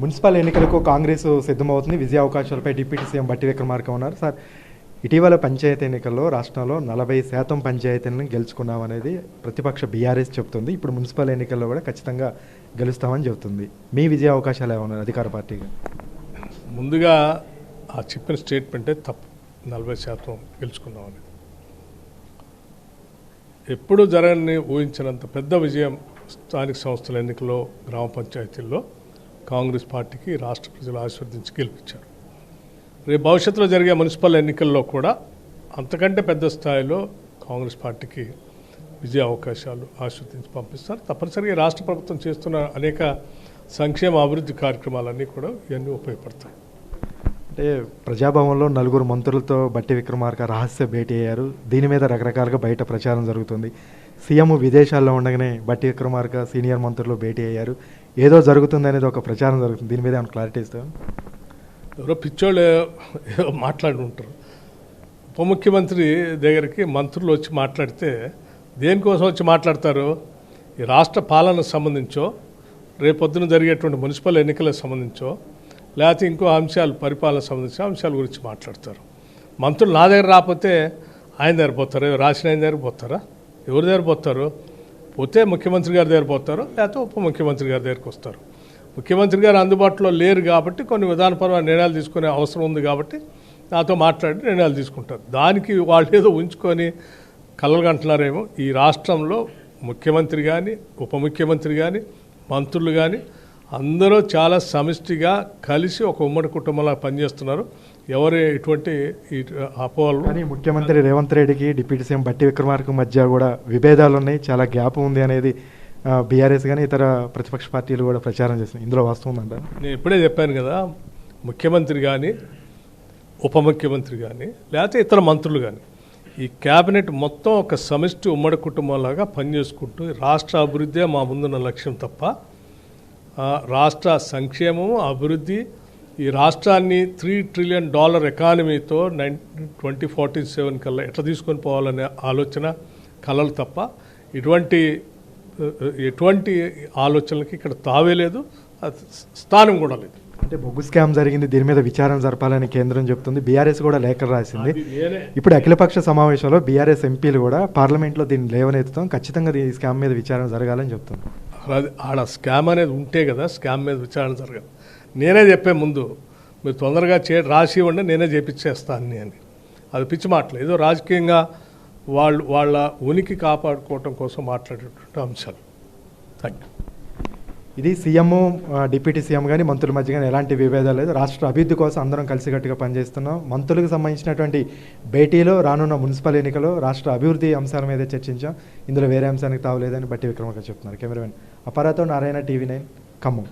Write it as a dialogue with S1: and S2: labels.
S1: Municipal ఎన్నికలకు కాంగ్రెస్ సిద్ధమవుతుంది. విజయ అవకాశాలపై deputy CM బట్టి విక్రమార్క ఉన్నారు. సార్ ఇటీవల పంచాయతీ ఎన్నికల్లో రాష్ట్రంలో నలభై శాతం పంచాయతీలను గెలుచుకున్నామనేది ప్రతిపక్ష బీఆర్ఎస్ చెబుతుంది. ఇప్పుడు మున్సిపల్ ఎన్నికల్లో కూడా ఖచ్చితంగా గెలుస్తామని చెబుతుంది. మీ విజయ అవకాశాలు ఏమన్నారు అధికార పార్టీగా
S2: ముందుగా ఆ చెప్పిన స్టేట్మెంటే తప్పు. నలభై శాతం గెలుచుకున్నామని ఎప్పుడు జరగని ఊహించినంత పెద్ద విజయం స్థానిక సంస్థల ఎన్నికల్లో గ్రామ పంచాయతీల్లో కాంగ్రెస్ పార్టీకి రాష్ట్ర ప్రజలు ఆశీర్వదించి గెలిపించారు. రేపు భవిష్యత్తులో జరిగే మున్సిపల్ ఎన్నికల్లో కూడా అంతకంటే పెద్ద స్థాయిలో కాంగ్రెస్ పార్టీకి విజయ అవకాశాలు ఆశీర్వదించి పంపిస్తారు. తప్పనిసరిగా రాష్ట్ర ప్రభుత్వం చేస్తున్న అనేక సంక్షేమ అభివృద్ధి కార్యక్రమాలన్నీ కూడా ఇవన్నీ ఉపయోగపడతాయి.
S1: అంటే ప్రజాభవన్లో నలుగురు మంత్రులతో బట్టి విక్రమార్క రహస్య భేటీ అయ్యారు. దీని మీద రకరకాలుగా బయట ప్రచారం జరుగుతుంది. సీఎం విదేశాల్లో ఉండగానే బట్టి విక్రమార్క సీనియర్ మంత్రులు భేటీ అయ్యారు. ఏదో జరుగుతుంది అనేది ఒక ప్రచారం జరుగుతుంది. దీని మీద ఏమైనా క్లారిటీ ఇస్తాం
S2: ఎవరో పిచ్చోళ్ళు ఏదో మాట్లాడుకుంటారు ఉప ముఖ్యమంత్రి దగ్గరికి మంత్రులు వచ్చి మాట్లాడితే దేనికోసం వచ్చి మాట్లాడతారు? ఈ రాష్ట్ర పాలనకు సంబంధించో రేపొద్దున జరిగేటువంటి మున్సిపల్ ఎన్నికలకు సంబంధించో లేకపోతే ఇంకో అంశాలు పరిపాలన సంబంధించిన అంశాల గురించి మాట్లాడతారు. మంత్రులు నా దగ్గర రాకపోతే ఆయన దగ్గర పోతారు? రాసిన ఆయన దగ్గర పోతారా? ఎవరి దగ్గర పోతారు? పోతే ముఖ్యమంత్రి గారి దగ్గర పోతారు లేకపోతే ఉప ముఖ్యమంత్రి గారి దగ్గరికి వస్తారు. ముఖ్యమంత్రి గారు అందుబాటులో లేరు కాబట్టి కొన్ని విధానపరమైన నిర్ణయాలు తీసుకునే అవసరం ఉంది కాబట్టి నాతో మాట్లాడి నిర్ణయాలు తీసుకుంటారు. దానికి వాళ్ళు ఏదో ఉంచుకొని కలలుగంటున్నారేమో ఈ రాష్ట్రంలో ముఖ్యమంత్రి కానీ ఉప ముఖ్యమంత్రి కానీ మంత్రులు కానీ అందరూ చాలా సమిష్టిగా కలిసి ఒక ఉమ్మడి కుటుంబంలా పనిచేస్తున్నారు. ఎవరు ఎటువంటి ఈ అపోహలు?
S1: కానీ ముఖ్యమంత్రి రేవంత్ రెడ్డికి డిప్యూటీ సీఎం బట్టి విక్రమార్క మధ్య కూడా విభేదాలు ఉన్నాయి చాలా గ్యాప్ ఉంది అనేది బీఆర్ఎస్ కానీ ఇతర ప్రతిపక్ష పార్టీలు కూడా ప్రచారం చేస్తున్నాయి. ఇందులో వాస్తవం ఉందంట
S2: నేను ఇప్పుడే చెప్పాను కదా ముఖ్యమంత్రి కానీ ఉప ముఖ్యమంత్రి కానీ లేకపోతే ఇతర మంత్రులు కానీ ఈ క్యాబినెట్ మొత్తం ఒక సమిష్టి ఉమ్మడి కుటుంబంలాగా పనిచేసుకుంటూ రాష్ట్ర అభివృద్ధే మా ముందున్న లక్ష్యం తప్ప రాష్ట్ర సంక్షేమం అభివృద్ధి ఈ రాష్ట్రాన్ని త్రీ ట్రిలియన్ డాలర్ ఎకానమీతో నైన్ ట్వంటీ ఫార్టీ సెవెన్ కల్లా ఎట్లా తీసుకొని పోవాలనే ఆలోచన కలలు తప్ప ఇటువంటి ఎటువంటి ఆలోచనలకి ఇక్కడ తావే లేదు స్థానం కూడా లేదు.
S1: అంటే బొగ్గు స్కామ్ జరిగింది దీని మీద విచారణ జరపాలని కేంద్రం చెప్తుంది. బీఆర్ఎస్ కూడా లేఖ రాసింది. ఇప్పుడు అఖిలపక్ష సమావేశంలో బీఆర్ఎస్ ఎంపీలు కూడా పార్లమెంట్లో దీన్ని లేవనెత్తుతాం ఖచ్చితంగా ఈ స్కామ్ మీద విచారణ జరగాలని చెప్తుంది
S2: అది ఆడ స్కామ్ అనేది ఉంటే కదా స్కామ్ మీద విచారణ జరగదు. నేనే చెప్పే ముందు మీరు తొందరగా చే రాసి ఇవ్వండి నేనే చేపించేస్తాను అని. అది పిచ్చి మాటలు. ఏదో రాజకీయంగా వాళ్ళు వాళ్ళ ఉనికి కాపాడుకోవటం కోసం మాట్లాడేటువంటి అంశాలు. థ్యాంక్ యూ
S1: ఇది సీఎం డిప్యూటీ సీఎం కానీ మంత్రుల మధ్య కానీ ఎలాంటి విభేదాలు లేదు రాష్ట్ర అభివృద్ధి కోసం అందరం కలిసికట్టుగా పనిచేస్తున్నాం. మంత్రులకు సంబంధించినటువంటి భేటీలో రానున్న మున్సిపల్ ఎన్నికలో రాష్ట్ర అభివృద్ధి అంశాల మీద చర్చించాం. ఇందులో వేరే అంశానికి తావలేదని బట్టి విక్రమక చెప్తున్నారు. కెమెరామెన్ అపరాతో నారాయణ టీవీ నైన్ ఖమ్మం.